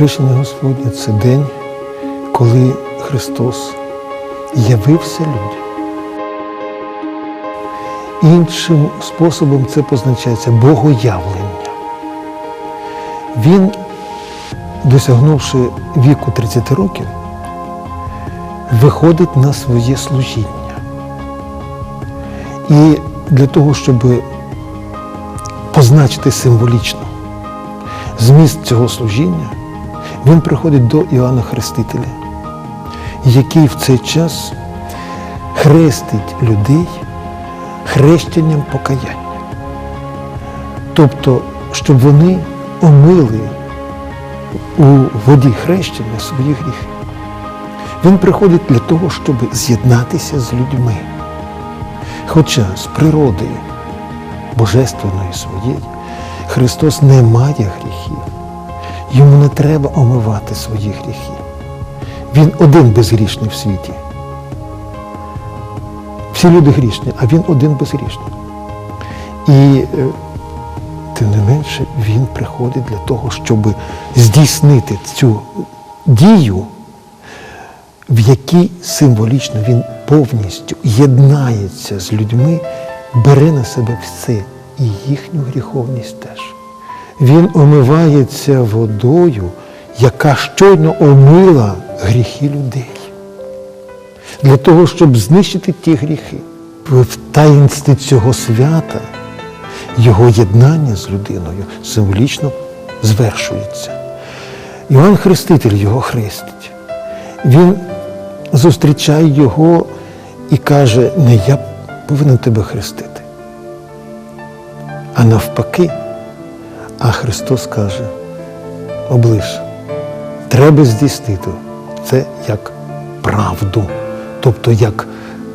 Хрещення Господнє це день, коли Христос явився людям. Іншим способом це позначається богоявлення. Він, досягнувши віку 30 років, виходить на своє служіння. І для того, щоб позначити символічно зміст цього служіння, він приходить до Іоанна Хрестителя, який в цей час хрестить людей хрещенням покаяння. Тобто, щоб вони омили у воді хрещення свої гріхи. Він приходить для того, щоб з'єднатися з людьми. Хоча з природи божественної своєї Христос не має гріхів. Йому не треба омивати свої гріхи. Він один безгрішний в світі. Всі люди грішні, а він один безгрішний. І е, тим не менше він приходить для того, щоб здійснити цю дію, в якій символічно він повністю єднається з людьми, бере на себе все і їхню гріховність теж. Він омивається водою, яка щойно омила гріхи людей. Для того, щоб знищити ті гріхи. В таїнстві цього свята його єднання з людиною символічно звершується. Іван Хреститель його хрестить. Він зустрічає його і каже, не я повинен тебе хрестити, а навпаки. А Христос каже, облиш, треба здійснити це як правду, тобто як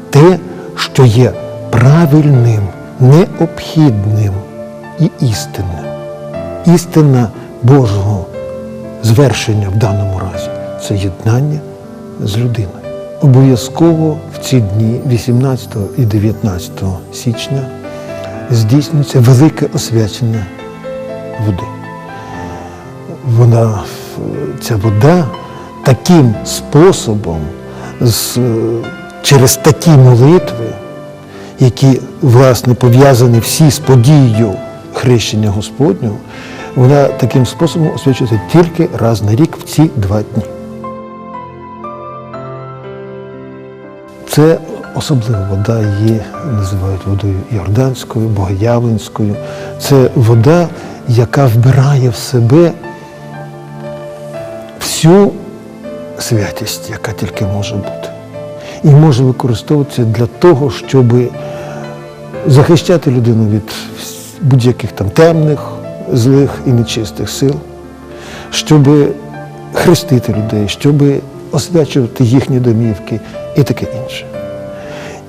те, що є правильним, необхідним і істинним. Істина Божого звершення в даному разі це єднання з людиною. Обов'язково в ці дні, 18 і 19 січня, здійснюється велике освячення води. Вона, ця вода таким способом, з, через такі молитви, які, власне, пов'язані всі з подією хрещення Господнього, вона таким способом освячується тільки раз на рік в ці два дні. Це особлива вода її називають водою Йорданською, Богоявленською. Це вода, яка вбирає в себе всю святість, яка тільки може бути. І може використовуватися для того, щоб захищати людину від будь-яких там темних, злих і нечистих сил, щоб хрестити людей, щоб освячувати їхні домівки і таке інше.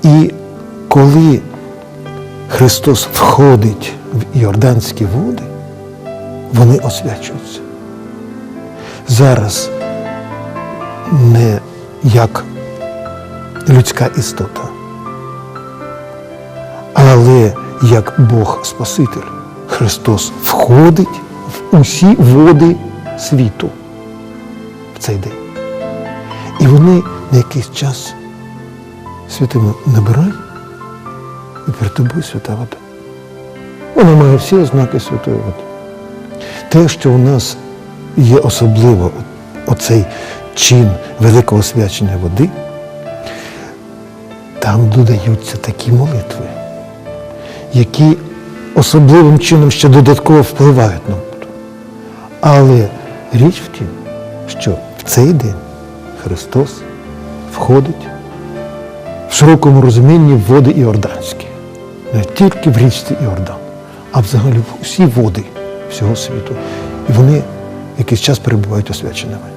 І коли Христос входить в Йорданські води, вони освячуються. Зараз не як людська істота, але як Бог Спаситель. Христос входить в усі води світу в цей день. І вони на якийсь час святими набирай і перед тобою свята вода. Вона має всі ознаки святої води. Те, що у нас є особливо оцей чин великого свячення води, там додаються такі молитви, які особливим чином ще додатково впливають на воду. Але річ в тім, що в цей день Христос входить в широкому розумінні води Іорданські. Не тільки в річці Іордан, а взагалі в усі води всього світу. І вони якийсь час перебувають освяченими.